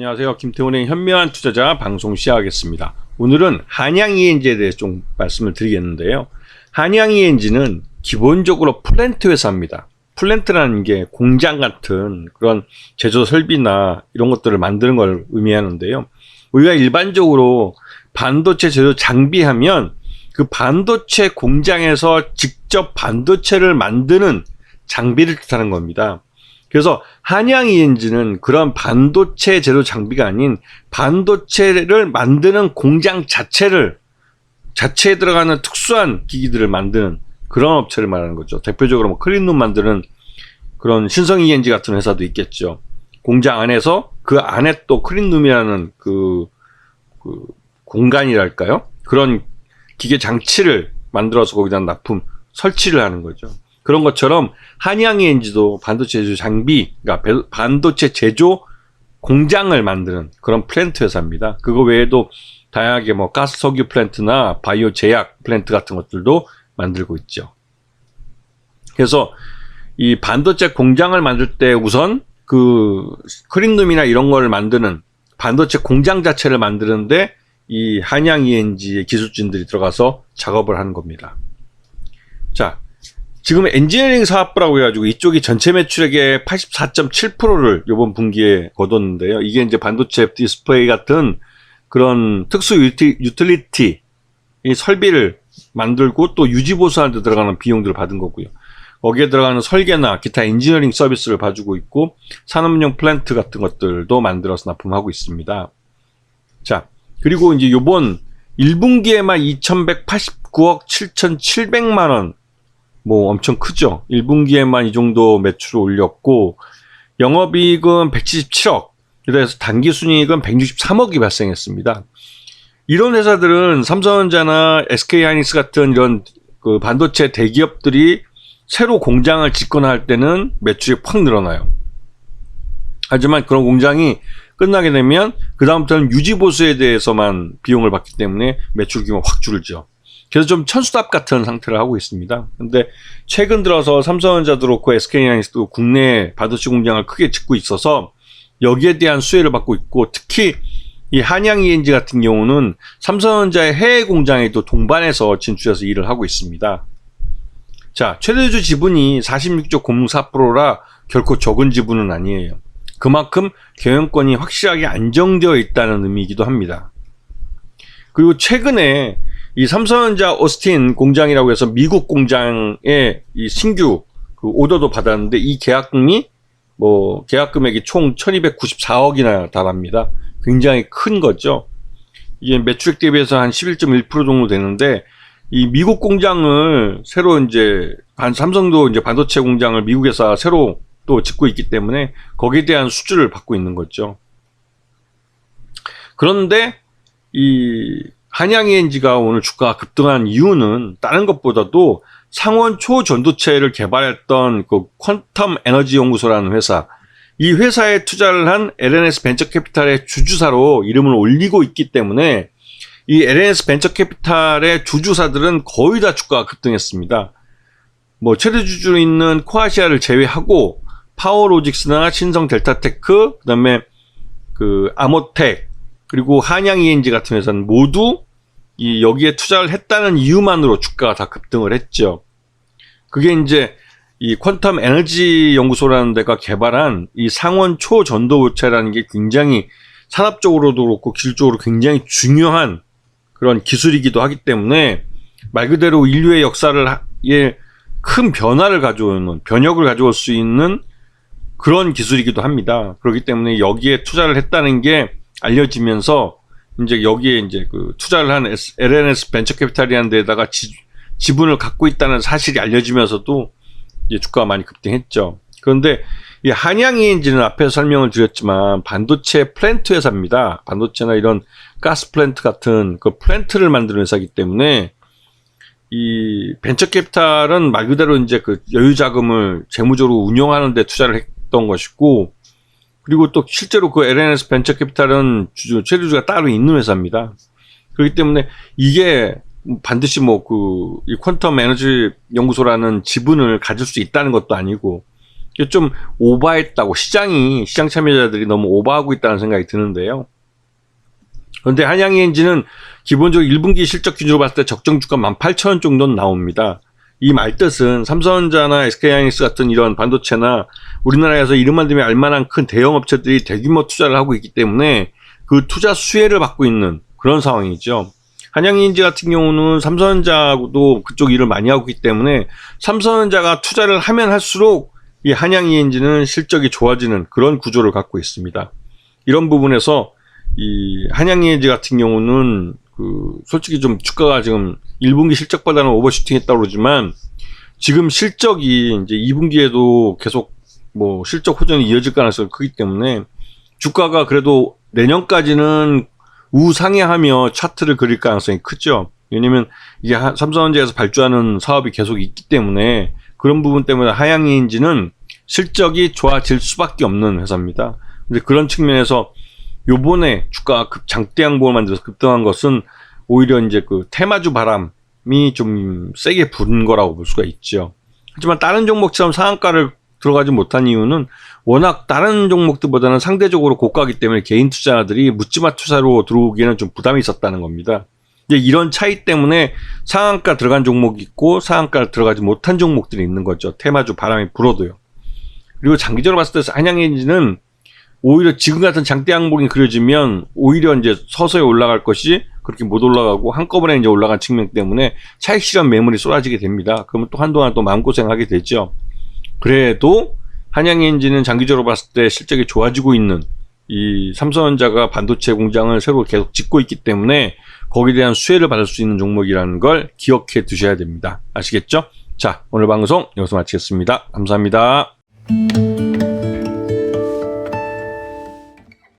안녕하세요. 김태훈의 현명한 투자자 방송 시작하겠습니다. 오늘은 한양 ENG에 대해 좀 말씀을 드리겠는데요. 한양 ENG는 기본적으로 플랜트 회사입니다. 플랜트라는 게 공장 같은 그런 제조 설비나 이런 것들을 만드는 걸 의미하는데요. 우리가 일반적으로 반도체 제조 장비하면 그 반도체 공장에서 직접 반도체를 만드는 장비를 뜻하는 겁니다. 그래서 한양 ENG는 그런 반도체 제조 장비가 아닌 반도체를 만드는 공장 자체를 자체에 들어가는 특수한 기기들을 만드는 그런 업체를 말하는 거죠. 대표적으로 뭐 클린룸 만드는 그런 신성 ENG 같은 회사도 있겠죠. 공장 안에서 그 안에 또 클린룸이라는 그, 그 공간이랄까요? 그런 기계 장치를 만들어서 거기다 납품 설치를 하는 거죠. 그런 것처럼 한양 ENG도 반도체 제조 장비, 그러니까 반도체 제조 공장을 만드는 그런 플랜트 회사입니다. 그거 외에도 다양하게 뭐 가스 석유 플랜트나 바이오 제약 플랜트 같은 것들도 만들고 있죠. 그래서 이 반도체 공장을 만들 때 우선 그 크린룸이나 이런 걸 만드는 반도체 공장 자체를 만드는데 이 한양 ENG의 기술진들이 들어가서 작업을 하는 겁니다. 자, 지금 엔지니어링 사업부라고 해가지고 이쪽이 전체 매출액의 84.7%를 이번 분기에 거뒀는데요. 이게 이제 반도체 디스플레이 같은 그런 특수 유틸리티 이 설비를 만들고 또 유지 보수하는 데 들어가는 비용들을 받은 거고요. 거기에 들어가는 설계나 기타 엔지니어링 서비스를 봐주고 있고 산업용 플랜트 같은 것들도 만들어서 납품하고 있습니다. 자, 그리고 이제 요번 1분기에만 2,189억 7,700만 원, 뭐 엄청 크죠. 1분기에만 이 정도 매출을 올렸고, 영업이익은 177억, 그래서 단기 순이익은 163억이 발생했습니다. 이런 회사들은 삼성전자나 SK하이닉스 같은 이런 그 반도체 대기업들이 새로 공장을 짓거나 할 때는 매출이 확 늘어나요. 하지만 그런 공장이 끝나게 되면 그 다음부터는 유지 보수에 대해서만 비용을 받기 때문에 매출 규모가 확 줄죠. 그래서 좀 천수답 같은 상태를 하고 있습니다. 근데 최근 들어서 삼성전자도 그렇고 SK하이닉스도 국내 반도체 공장을 크게 짓고 있어서 여기에 대한 수혜를 받고 있고 특히 이 한양 ENG 같은 경우는 삼성전자의 해외 공장에 또 동반해서 진출해서 일을 하고 있습니다. 자, 최대주 지분이 46.04%라 결코 적은 지분은 아니에요. 그만큼 경영권이 확실하게 안정되어 있다는 의미이기도 합니다. 그리고 최근에 이 삼성전자 오스틴 공장이라고 해서 미국 공장에 이 신규 그 오더도 받았는데 이 계약금이 뭐 계약 금액이 총 1294억이나 달합니다. 굉장히 큰 거죠. 이게 매출액 대비해서 한 11.1% 정도 되는데 이 미국 공장을 새로 이제 반 삼성도 이제 반도체 공장을 미국에서 새로 또 짓고 있기 때문에 거기에 대한 수주를 받고 있는 거죠. 그런데 이 한양 ENG가 오늘 주가가 급등한 이유는 다른 것보다도 상원 초전도체를 개발했던 그 퀀텀 에너지 연구소라는 회사, 이 회사에 투자를 한 LNS 벤처 캐피탈의 주주사로 이름을 올리고 있기 때문에 이 LNS 벤처 캐피탈의 주주사들은 거의 다 주가가 급등했습니다. 뭐 최대 주주로 있는 코아시아를 제외하고 파워로직스나 신성 델타테크, 그다음에 그 아모텍 그리고 한양 ENG 같은 회사는 모두 이 여기에 투자를 했다는 이유만으로 주가가 다 급등을 했죠. 그게 이제 이 퀀텀 에너지 연구소라는 데가 개발한 이 상원 초전도체라는 게 굉장히 산업적으로도 그렇고 기술적으로 굉장히 중요한 그런 기술이기도 하기 때문에 말 그대로 인류의 역사를 예, 큰 변화를 가져오는 변혁을 가져올 수 있는 그런 기술이기도 합니다. 그렇기 때문에 여기에 투자를 했다는 게 알려지면서 이제 여기에 이제 그 투자를 한 LNS 벤처 캐피탈이라는 데다가 지, 지분을 갖고 있다는 사실이 알려지면서도 이제 주가가 많이 급등했죠. 그런데 이 한양이인지는 앞에서 설명을 드렸지만 반도체 플랜트 회사입니다. 반도체나 이런 가스 플랜트 같은 그 플랜트를 만드는 회사이기 때문에 이 벤처 캐피탈은 말 그대로 이제 그 여유 자금을 재무적으로 운용하는 데 투자를 했던 것이고 그리고 또 실제로 그 LNS 벤처 캐피탈은 주주, 최대주가 따로 있는 회사입니다. 그렇기 때문에 이게 반드시 뭐 그 이 퀀텀 에너지 연구소라는 지분을 가질 수 있다는 것도 아니고 좀 오바했다고 시장이 시장 참여자들이 너무 오바하고 있다는 생각이 드는데요. 그런데 한양이엔지는 기본적으로 1분기 실적 기준으로 봤을 때 적정 주가 18,000원 정도는 나옵니다. 이 말뜻은 삼성전자나 SK하이닉스 같은 이런 반도체나 우리나라에서 이름만 들면 알만한 큰 대형 업체들이 대규모 투자를 하고 있기 때문에 그 투자 수혜를 받고 있는 그런 상황이죠. 한양인지 같은 경우는 삼성전자하고도 그쪽 일을 많이 하고 있기 때문에 삼성전자가 투자를 하면 할수록 이 한양이엔지는 실적이 좋아지는 그런 구조를 갖고 있습니다. 이런 부분에서 이 한양이엔지 같은 경우는 그 솔직히 좀 주가가 지금 1분기 실적보다는 오버슈팅했다고 그러지만 지금 실적이 이제 2분기에도 계속 뭐 실적 호전이 이어질 가능성이 크기 때문에 주가가 그래도 내년까지는 우상향하며 차트를 그릴 가능성이 크죠. 왜냐면 이게 하- 삼성전자에서 발주하는 사업이 계속 있기 때문에 그런 부분 때문에 하양이인지는 실적이 좋아질 수밖에 없는 회사입니다. 그런 측면에서 요번에 주가가 급 장대 양봉을 만들어서 급등한 것은 오히려 이제 그 테마주 바람이 좀 세게 부른 거라고 볼 수가 있죠. 하지만 다른 종목처럼 상한가를 들어가지 못한 이유는 워낙 다른 종목들보다는 상대적으로 고가기 때문에 개인 투자자들이 묻지마 투자로 들어오기에는 좀 부담이 있었다는 겁니다. 이제 이런 차이 때문에 상한가 들어간 종목이 있고 상한가 들어가지 못한 종목들이 있는 거죠. 테마주 바람이 불어도요. 그리고 장기적으로 봤을 때 한양엔진은 오히려 지금 같은 장대 항목이 그려지면 오히려 이제 서서히 올라갈 것이 그렇게 못 올라가고 한꺼번에 이제 올라간 측면 때문에 차익 실현 매물이 쏟아지게 됩니다. 그러면 또 한동안 또 마음고생하게 되죠. 그래도 한양엔진은 장기적으로 봤을 때 실적이 좋아지고 있는 이 삼성전자가 반도체 공장을 새로 계속 짓고 있기 때문에 거기에 대한 수혜를 받을 수 있는 종목이라는 걸 기억해 두셔야 됩니다. 아시겠죠? 자, 오늘 방송 여기서 마치겠습니다. 감사합니다.